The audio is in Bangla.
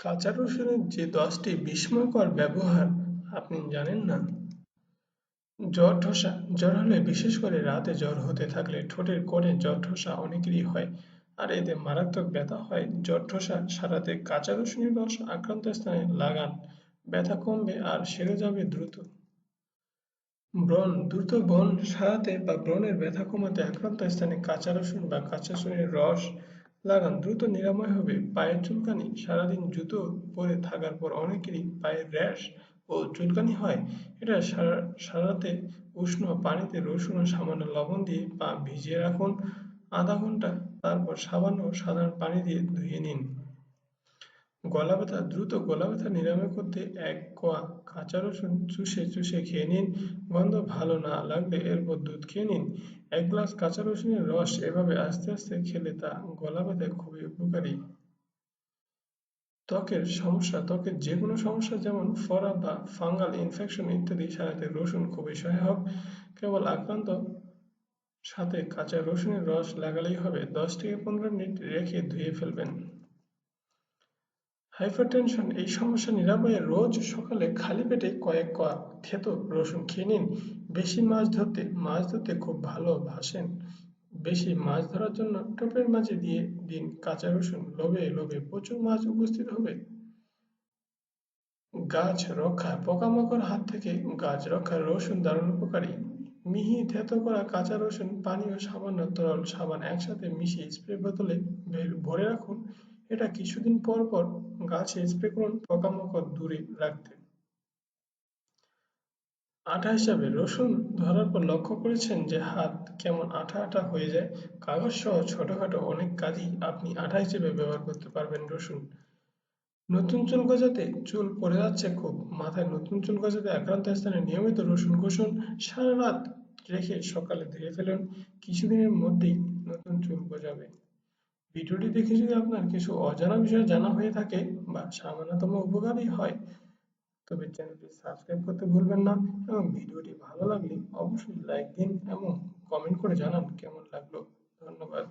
কাঁচা রসুনের যে দশটি বিস্ময়কর ব্যবহার, আপনি জানেন না? জ্বর ঠসা। জ্বর হলে বিশেষ করে রাতে জ্বর হতে থাকলে ঠোঁটের কোণে জ্বর ঠসা অনেকেরই হয়। আর এতে মারাত্মক ব্যথা হয়। জ্বর ঠসা সারাতে কাঁচা রসুনের রস আক্রান্ত স্থানে লাগান। ব্যথা কমবে আর সেরে যাবে দ্রুত। ব্রণ। দ্রুত ব্রণ সারাতে বা ব্রণের ব্যথা কমাতে আক্রান্ত স্থানে কাঁচা রসুন বা কাঁচা রসুনের রস লাগান, দ্রুত নিরাময় হবে। পায়ের চুলকানি, সারাদিন জুতো পরে থাকার পর অনেকেরই পায়ের র্যাশ ও চুলকানি হয়। এটা সারাতে উষ্ণ পানিতে রসুন ও সামান্য লবণ দিয়ে পা ভিজিয়ে রাখুন। আধা ঘণ্টা, তারপর সাবান ও সাধারণ পানি দিয়ে ধুয়ে নিন। গলা ব্যথা দ্রুত গলা ব্যথা নিরাময় করতে এক কোয়া কাঁচা রসুন চুষে চুষে খেয়ে নিন। গন্ধ ভালো না লাগলে এরপর দুধ খেয়ে নিন। এক গ্লাস কাঁচা রসুনের রস এভাবে আস্তে আস্তে খেলে তা গলা ব্যথায় খুবই উপকারী। ত্বকের সমস্যা, ত্বকের যে কোনো সমস্যা যেমন ফরা বা ফাঙ্গাল ইনফেকশন ইত্যাদি সারাতে রসুন খুবই সহায়ক। কেবল আক্রান্ত সাথে কাঁচা রসুনের রস লাগালেই হবে। দশ থেকে পনেরো মিনিট রেখে ধুয়ে ফেলবেন। হাইপারটেনশন এই সমস্যা নিরাময়ে রোজ সকালে খালি পেটে কয়েক কোয়া থেতো রসুন খেয়ে নিন। বেশি মাছ ধরতে মাছ ধরতে খুব ভালো ভাসেন বেশি মাছ ধরার জন্য টোপের মাঝে দিয়ে দিন কাঁচা রসুন। লোভে লোভে প্রচুর মাছ উপস্থিত হবে। গাছ রক্ষা, পোকামাকড় হাত থেকে গাছ রক্ষা, রসুন দারুণ উপকারী। মিহি থেতো করা কাঁচা রসুন পানি ও সামান্য তরল সাবান একসাথে মিশিয়ে স্প্রে বোতলে ভরে রাখুন। এটা কিছুদিন পর পর গাছে স্প্রে করুন পোকামাকড় দূরে রাখতে। আঠা হিসাবে রসুন ধরার পর লক্ষ্য করেছেন যে হাত কেমন আঠা আঠা হয়ে যায়। কাগজ সহ ছোটখাটো অনেক কাজই আপনি আঠা হিসেবে ব্যবহার করতে পারবেন রসুন। নতুন চুল গজাতে চুল পড়ে যাচ্ছে খুব। মাথায় নতুন চুল গজাতে আক্রান্ত স্থানে নিয়মিত রসুন ঘষুন, সারা রাত রেখে সকালে ধুয়ে ফেলুন। কিছুদিনের মধ্যেই নতুন চুল গজাবে। ভিডিওটি দেখে যদি আপনার কিছু অজানা বিষয় জানা হয়ে থাকে বা সামান্যতম উপকারী হয়, তবে চ্যানেলটি সাবস্ক্রাইব করতে ভুলবেন না এবং ভিডিওটি ভালো লাগলে অবশ্যই লাইক দিন এবং কমেন্ট করে জানান কেমন লাগল। ধন্যবাদ।